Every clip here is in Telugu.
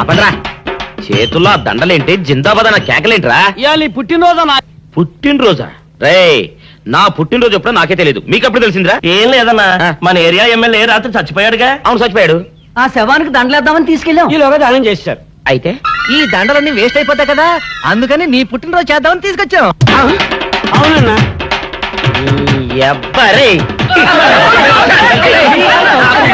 ఆపండ్రా. చేతుల్లో ఆ దండలేంటి? జిందాబాద్ అన్న కేకలేంట్రా? ఇవాళ నీ పుట్టినరోజు నా పుట్టినరోజా? రే నా పుట్టినరోజు ఎప్పుడో నాకే తెలియదు మీకు ఎప్పుడు తెలిసిందిరా? ఏం లేదన్నా. మన ఏరియా ఎమ్మెల్యే రాత్రి చచ్చిపోయాడుగా. అవును చచ్చిపోయాడు. ఆ శవానికి దండలేద్దామని తీసుకెళ్ళాం. ఈలోగా దానం చేశారు. అయితే? ఈ దండలన్నీ వేస్ట్ అయిపోతాయి కదా. అందుకని నీ పుట్టినరోజు చేద్దామని తీసుకొచ్చాం. అవునన్నా. ఎవ్వరే.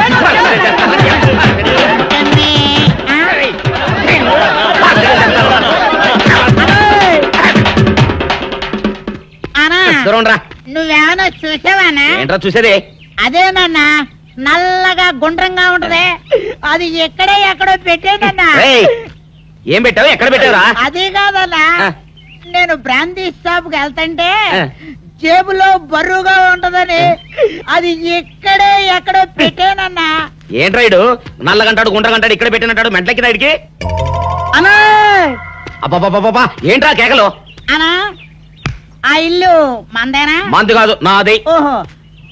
అనా దూరం రా నువ్వేమైనా చూసావానా? ఏంట్రా చూసేది? అదేనన్నా నల్లగా గుండ్రంగా ఉంటది. అది ఎక్కడే ఎక్కడో పెట్టేనన్నా. రేయ్, ఏం పెట్టావు? ఎక్కడ పెట్టావురా? అది కాదన్నా ఆ. నేను బ్రాందీ షాప్కి వెళ్తుంటే ఆ. జేబులో బరువుగా ఉంటదని అది ఎక్కడే ఎక్కడో పెట్టానన్నా. ఏంట్రా ఇడు? నల్లగంటాడు గుండ్రగంటాడు ఇక్కడ పెట్టినట్టాడు మెంట్లకి అనా అబ్బాబాబాబా ఏంట్రా కేకలు? అనా ఆ ఇల్లు మందేనా? మందు కాదు నాది. ఓహో.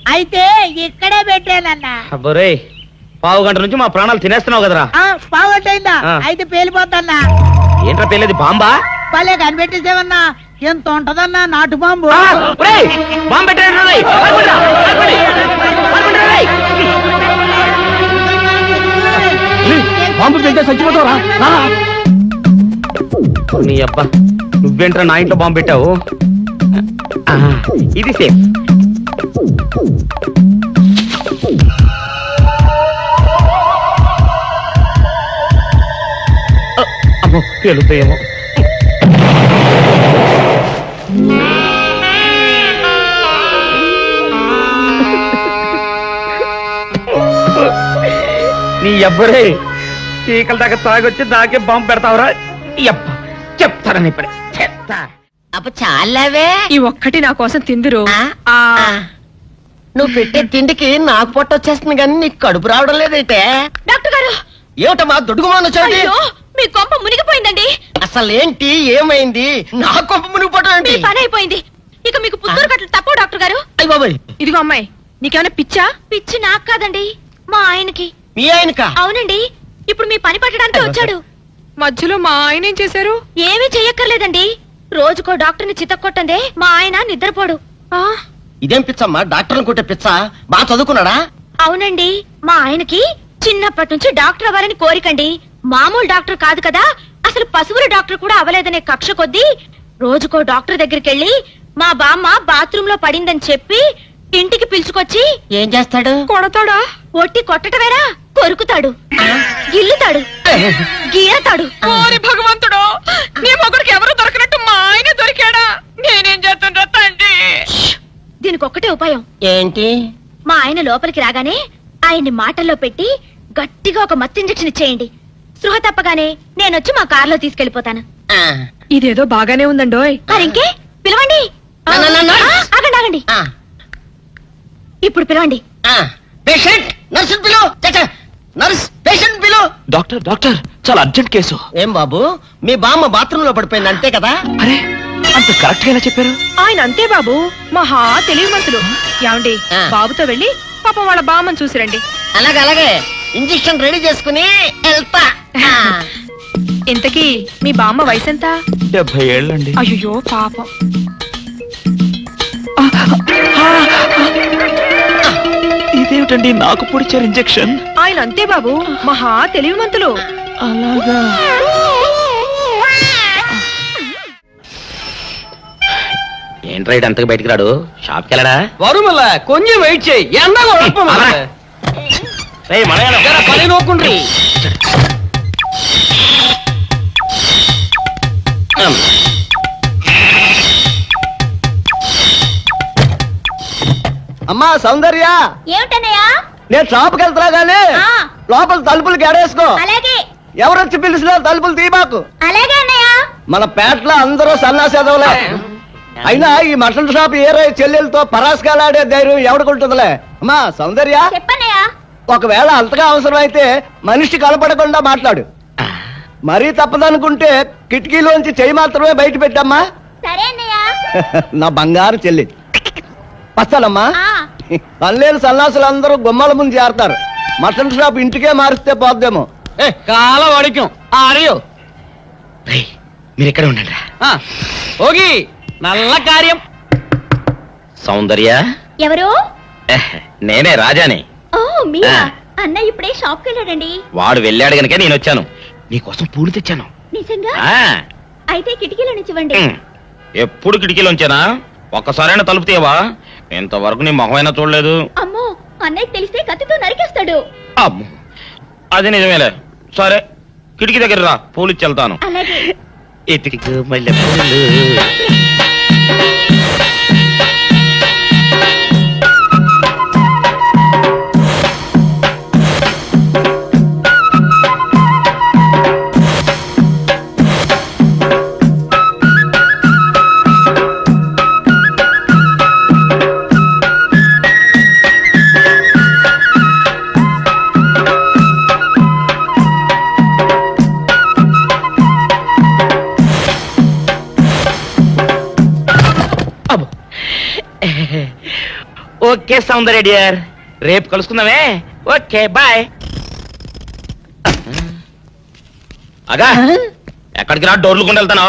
అయితే ఇక్కడే పెట్టానన్నా అబ్బరే పావు గంట నుంచి మా ప్రాణాలు తినేస్తున్నావు కదరా. ఆ, పావొట్టయిందా ఆ. అయితే పేలిపోద్దన్నా. ఏంట్రా పెళ్ళేది బాంబా? భలే కనిపెట్టేసేవన్నా. ఎంత ఉంటదన్నా నాటు బాంబు? ఆ, ఒరేయ్, బాంబు పెట్టాడు. బాంబు పెడితే చచ్చిపోతావరా నీ అబ్బా నువ్వేంట్రా నా ఇంట్లో బాంబు పెట్టావు? ఇది సేఫ్. ఆ, అమ్మో పేలుతాయేమో. నీ ఎవ్వరే చీకల దాకా తాగొచ్చి దాకే బాంబు పెడతావురా? ఎప్ప చెప్తారని ఇప్పుడే చెప్తా. అప్ప చాలావే. ఈ ఒక్కటి నా కోసం తిందురు. ఆ? నువ్వు పెట్టే తిండికి నాకు పొట్ట వచ్చేస్తుంది కానీ నీకు కడుపు రావడం లేదైతే. డాక్టర్ గారు. ఏమిటమ్మా దొడుగుమాను వచ్చాడు అయ్యో మీ కొంప మునిగిపోయిందండి. అసలు ఏంటి ఏమైంది? నా కొంప మునిగిపోవడం మీ ఏంటి పని అయిపోయింది. ఇక మీకు పుత్తూరు కట్టలు తప్పవు డాక్టర్ గారు. అయ్య బాబాయ్. ఇదిగో అమ్మాయి నీకేమైనా పిచ్చా? పిచ్చి నాకు కాదండి. మా ఆయనకి. మీ ఆయనక? అవునండి. ఇప్పుడు మీ పని పట్టడానికి వచ్చాడు. మధ్యలో మా ఆయన ఏం చేశారు? ఏమీ చెయ్యక్కర్లేదండి. రోజుకో డాక్టర్ని చితక్కొట్టందే మా ఆయన నిద్రపోడు. ఆ, ఇదేం పిచ్చమ్మా? డాక్టర్ని కొట్టే పిచ్చ? బాగా చదువుకున్నాడా? అవునండి మా ఆయనకి చిన్నప్పటి నుంచి డాక్టర్ అవ్వాలని కోరికండి. మామూలు డాక్టర్ కాదు కదా అసలు పశువుల డాక్టర్ కూడా అవ్వలేదనే కక్ష కొద్దీ రోజుకో డాక్టర్ దగ్గరికి వెళ్ళి మా బామ్మ బాత్రూమ్లో పడిందని చెప్పి ఇంటికి పిలుచుకొచ్చి ఏం చేస్తాడు? కొడతాడా? ఒట్టి కొట్టటమేరా కొరుకుతాడు. గిల్లుతాడు. గీరతాడు. ఓరి భగవంతుడు నీ మొగుడికి ఎవరు దొరకనట్టు మా ఆయన దొరికాడా? నేనేం చేస్తుండ్రా తండ్రి? దీనికి ఒక్కటే ఉపాయం. ఏంటి? మా ఆయన లోపలికి రాగానే ఆయన్ని మాటల్లో పెట్టి గట్టిగా ఒక మత్తు ఇంజెక్షన్ ఇచ్చేయండి. స్పృహ తప్పగానే నేనొచ్చి మా కారులో తీసుకెళ్ళిపోతాను ఆ, ఇదేదో బాగానే ఉందండోయ్. మరింకే పిలవండి. నా, నా, నా, నా. ఆ, ఆగండి ఆగండి. ఇప్పుడు పిలవండి. ఆ. పేషెంట్ నర్సు పిలు చచ్చ, నర్స్ పేషెంట్ పిలు డాక్టర్ డాక్టర్ చాలా అర్జెంట్ కేసు. ఏం బాబు? మీ బామ్మ బాత్రూమ్లో పడిపోయింది అంతే కదా? అరే అంత కరెక్ట్గా ఎలా చెప్పారు? ఆయన అంతే బాబు. మహా తెలివి మనసులు ఏమండి. బాబుతో వెళ్ళి పాపం వాళ్ళ బామ్మని చూసిరండి అలాగే అలాగే. ఇంజెక్షన్ రెడీ చేసుకుని వెళ్తా. ఆ. ఇంతకీ మీ బామ్మ వయసు ఎంత? డెబ్బై ఏళ్ళండి. అయ్యో పాపం. ఇదేమిటండి నాకు పొడిచారు ఇంజెక్షన్? ఆయన అంతే బాబు. మహా తెలివి మంతులు అలాగా ఏంట్రా ఇడు అంతగా బయటికి రాడు? షాప్కి వెళ్ళడా? వరుమల కొంచెం వెయిట్ చేయి. ఎండ అలా. రేయ్, మనగాడు. పని నోకుండ్రి అమ్మా. సౌందర్య! ఏమిటన్నయ్యా? నేను షాప్కి వెళ్తున్నా గానీ ఆ. లోపల తలుపులు గడేసుకో. అలాగే. ఎవరొచ్చి పిలిచినా తలుపులు అలాగే అన్నయ్య. మన పేటలో అందరూ సన్నాసేదవులే. అయినా ఈ మటన్ షాప్ ఏరే చెల్లెలతో పరాస్కాలాడే ధైర్యం ఎవడుకుంటుందిలే? అమ్మా సౌందర్య! చెప్పన్నయ్య. ఒకవేళ అంతగా అవసరమైతే మనిషి కనపడకుండా మాట్లాడు. మరీ తప్పదనుకుంటే కిటికీలోంచి చెయ్యి మాత్రమే బయట పెట్టమ్మా. నా బంగారు చెల్లి. వస్తానమ్మా ఆ. పనిలేని సన్నాసులు అందరూ గుమ్మల ముందు చేరతారు. మటన్ షాప్ ఇంటికే మారిస్తే పోద్దేమో. ఏ కాల వడికం ఆరియో రేయ్, మీరు ఇక్కడ ఉండండి ఓగి నల్ల కార్యం. సౌందర్య? ఎవరు? నేనే రాజాని. అన్న ఇప్పుడే షాప్కి వెళ్ళాడండి. వాడు వెళ్ళాడు గనుక నేను వచ్చాను. నీకోసం పూలు తెచ్చాను. నిజంగా? ఆ, అయితే కిటికీలో నుంచి ఇవ్వండి. ఉమ్. ఎప్పుడు కిటికీలోంచేనా? ఒక్కసారైనా తలుపు తీయవా? ఇంతవరకు నీ మొహమైనా చూడలేదు. అమ్మో అన్నయ్య తెలిస్తే కత్తితో నరికేస్తాడు. అమ్మో అది నిజమేలే. సరే కిటికీ దగ్గర రా పూలు ఇచ్చి వెళ్తాను అలాగే. ఎతికి మల్లె పూలు ఓకే సౌందర్య డియర్. రేపు కలుసుకుందామే. Okay bye. అగా ఎక్కడికి రా? డోర్లు కొండ వెళ్తానా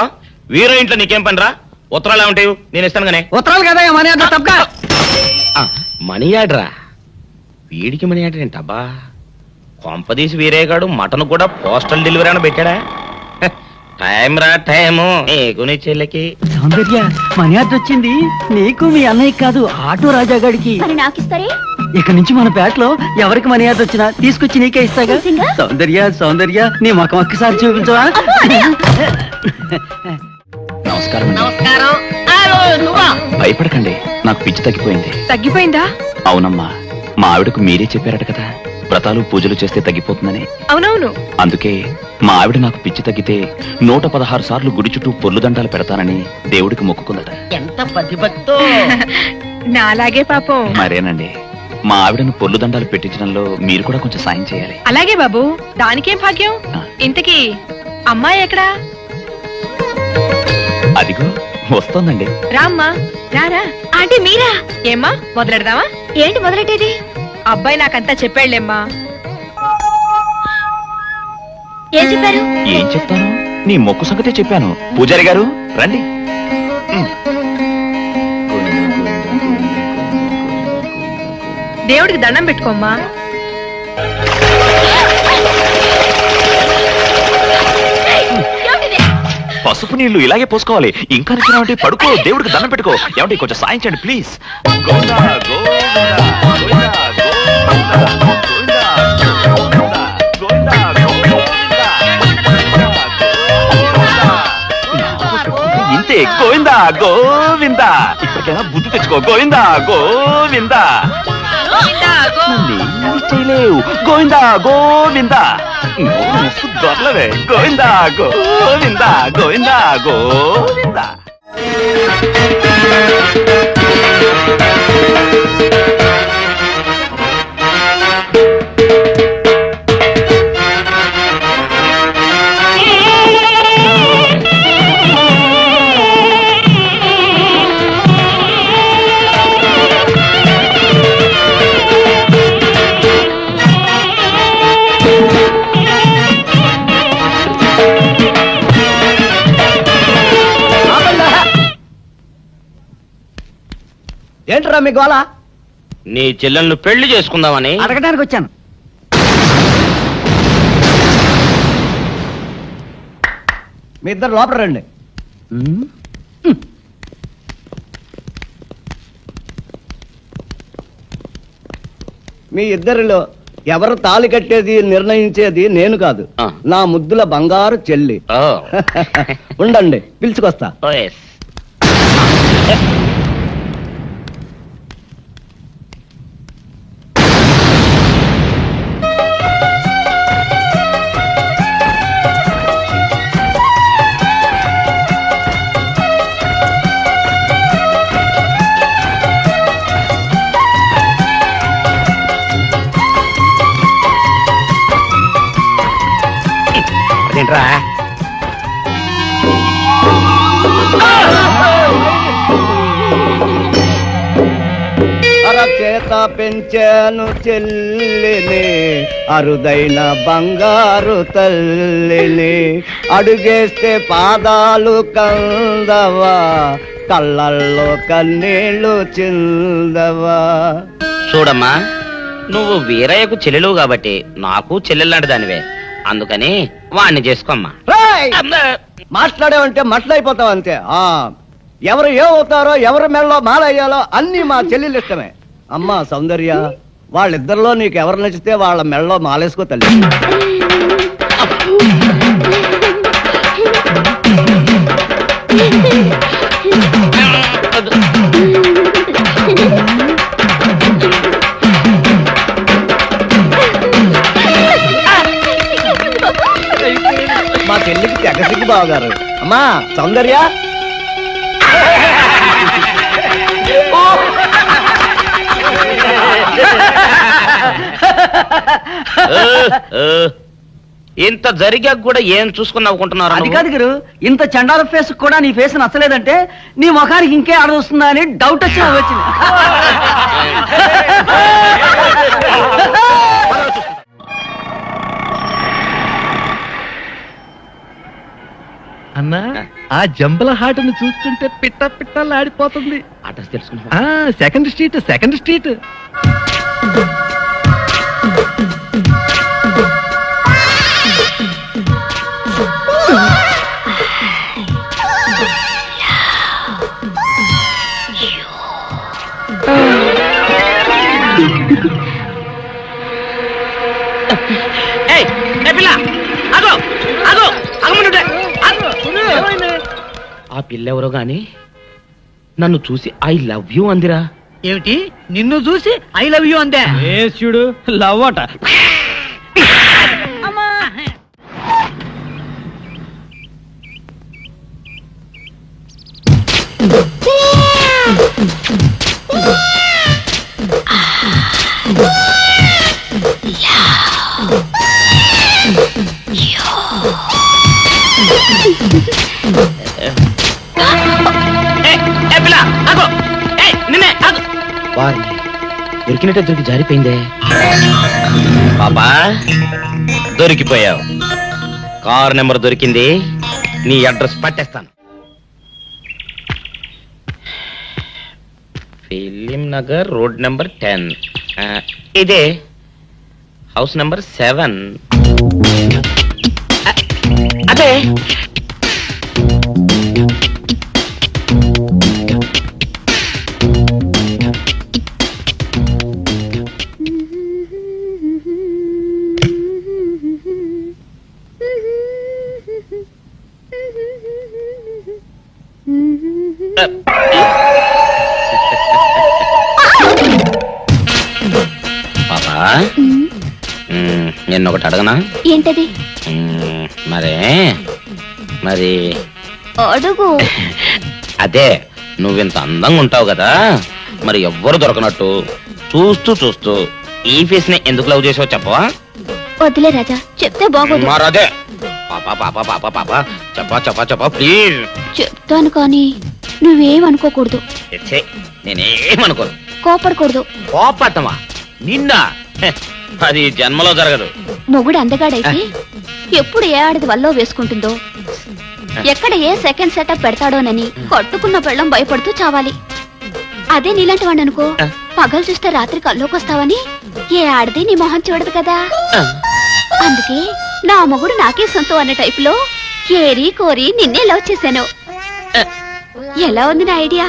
వీరో ఇంట్లో నీకేం పని రా ఉత్తరాలు ఏమంటాయి నేను ఇస్తాను గానే. ఉత్తరాలు కదా మనీ అంత తప్ప ఆ, మనీ ఆర్డరా? వీడికి మనీ ఆర్డర్ ఏంటబ్బా? కొంపదీసి వీరేగాడు మటన్ కూడా పోస్టల్ డెలివరీ అని పెట్టాడా? టైం రా టైము. నీకు నీ చెల్లెకి. సౌందర్య మనీ ఆర్డర్ వచ్చింది. నీకు మీ అన్నయ్య కాదు ఆటో రాజా మరి నాకిస్తారే? ఇక నుంచి మన పేటలో ఎవరికి మనీ ఆర్డర్ వచ్చినా తీసుకొచ్చి నీకే ఇస్తాగా. నిజంగా? సౌందర్య సౌందర్య నీ ముఖం ఒక్కసారి చూపించవా? నమస్కారం. నువ్వా? భయపడకండి నాకు పిచ్చి తగ్గిపోయింది. తగ్గిపోయిందా? అవునమ్మా మా ఆవిడకు మీరే చెప్పారట కదా. వ్రతాలు పూజలు చేస్తే తగ్గిపోతుందని? అవునవును. అందుకే మా ఆవిడ నాకు పిచ్చి తగ్గితే నూట పదహారు సార్లు గుడి చుట్టూ పొర్లు దండాలు పెడతానని దేవుడికి మొక్కుకుందట. ఎంత పతిభక్తో నాలాగే పాపం. మరేనండి మా ఆవిడను పొర్లు దండాలు పెట్టించడంలో మీరు కూడా కొంచెం సాయం చేయాలి. అలాగే బాబు దానికేం భాగ్యం? ఇంతకీ అమ్మాయి ఎక్కడా? అదిగో వస్తోందండి. రామ్మా రారా. ఆంటీ మీరా? ఏమ్మా మొదలెడదామా? ఏంటి మొదలెట్టేది? అబ్బాయి నాకంతా చెప్పాడులేమ్మా. ఏం చెప్పారు? ఏం చెప్తాను? నీ మొక్కు సంగతే చెప్పాను. పూజారి గారు రండి. దేవుడికి దండం పెట్టుకోమ్మా? పసుపు నీళ్ళు ఇలాగే పోసుకోవాలి. ఇంకా నచ్చినావంటే పడుకో దేవుడికి దండం పెట్టుకో. ఏమంటే కొంచెం సాయం చేయండి ప్లీజ్. గోవిందా, గోవిందా, ఇంతే గోవిందా గోవిందా. ఇప్పటికైనా బుద్ధి తెచ్చుకో. గోవిందా గోవిందా. నన్నేమీ చేయలేవు. గోవిందా గోవిందా. దొరలవే. గోవిందా గోవిందా గోవిందా గోవిందా. ఏంట్రా మీ గోళ నీ చెల్లెళ్ళు పెళ్ళి చేసుకుందామని. అడగడానికి వచ్చాను. మీ ఇద్దరు లోపల రండి. మీ ఇద్దరిలో ఎవరు తాళి కట్టేది నిర్ణయించేది నేను కాదు. నా ముద్దుల బంగారు చెల్లి. ఉండండి పిలుచుకొస్తా. అర చేత పెంచాను చెల్లిని అరుదైన బంగారు తల్లిని. అడుగేస్తే పాదాలు కందవా కళ్ళల్లో కన్నీళ్ళు చిందవా. చూడమ్మా నువ్వు వీరయ్యకు చెల్లెలు కాబట్టి నాకు చెల్లెల్లాంటి దానివే అందుకని వాణ్ణి చేసుకోమ్మా! మాట్లాడావంటే మట్లయిపోతావు అంతే. ఆ ఎవరు ఏమవుతారో ఎవరి మెడలో మాలయ్యాలో అన్ని మా చెల్లెలు ఇష్టమే అమ్మా సౌందర్య వాళ్ళిద్దరిలో నీకు ఎవరు నచ్చితే వాళ్ళ మెడలో మాలేసుకో తల్లి. సిగ్గు బావగారు. అమ్మా సౌందర్య. ఇంత జరిగాక కూడా ఏం చూసుకుని నవ్వుకుంటున్నారు అది? కాదు గురు ఇంత చండాల ఫేస్ కూడా నీ ఫేస్ నచ్చలేదంటే నీ ముఖానికి ఇంకే ఆడదొస్తుందా అని డౌట్ వచ్చి వచ్చింది ఆ జంబల హాటును చూస్తుంటే పిట్ట పిట్టలాడిపోతుంది. అడ్రస్ తెలుసుకున్నావా ఆ సెకండ్ స్ట్రీట్ సెకండ్ స్ట్రీట్ ఏయ్, ఏ పిల్ల, ఆగు, ఆగు, ఆగమనుంటే, ఆగు. ఆ పిల్ల ఎవరో గాని నన్ను చూసి ఐ లవ్ యూ అందిరా. ఏమిటి? నిన్ను చూసి ఐ లవ్ యూ అందే? చూడు లవ్ అట. ఏయ్, వారి దొరికినట్టే దొరికి జారిపోయిందే. పాపా దొరికిపోయావు. కార్ నెంబర్ దొరికింది నీ address పట్టేస్తాను. Film Nagar road number ten. ఇదే హౌస్ నెంబర్ సెవెన్. అదే. నిన్న ఒకటి అడగనా? ఏంటది? మ్మ్, మరే మరి అడుగు. అదే నువ్వింత అందంగా ఉంటావు కదా మరి ఎవ్వరు దొరకనట్టు చూస్తూ చూస్తూ ఈ ఫేస్ని ఎందుకు లవ్ చేసావు చెప్పవా? వదిలే రాజా చెప్తే బాగోదు. మరదే పాపా పాపా పాపా పాపా చెప్పా చెప్పా చెప్పా ప్లీజ్ చెప్తాను కానీ నువ్వేమనుకోకూడదు. నేనేమనుకోను? కోపడకూడదు. కోపట్టమా నిన్న. హె, అది జన్మలో జరగదు. మొగుడు అందగాడైతే ఎప్పుడు ఏ ఆడది వల్లో వేసుకుంటుందో? ఎక్కడ ఏ సెకండ్ సెటప్ పెడతాడోనని కట్టుకున్న పెళ్ళం భయపడుతూ చావాలి. అదే నీలాంటి వాడు అనుకో పగలు చూస్తే రాత్రి కల్లోకొస్తావని ఏ ఆడది నీ మొహం చూడదు కదా? అందుకే నా మొగుడు నాకే సొంతం అన్న టైపులో ఏరి కోరి నిన్నే లవ్ చేశాను. ఎలా ఉంది నా ఐడియా?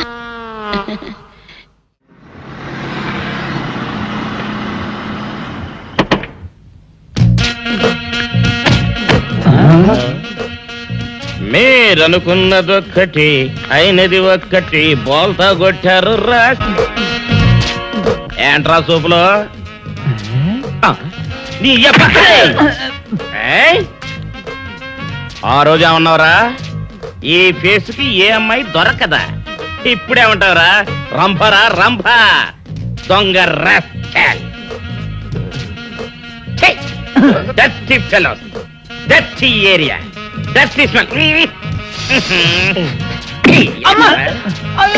మీరనుకున్నదొక్కటి అయినది ఒక్కటి బోల్తా కొట్టారు రా. ఏంట్రా సూపులో? ఆ, నీ రోజు ఏమన్నావురా? ఈ ఫేస్కి ఏ అమ్మాయి దొరకదా? ఇప్పుడేమంటావురా రంభరా రంభ! దొంగ. ఛీ! Dirty fellows. Dirty area. Dirty smell. అమ్మా!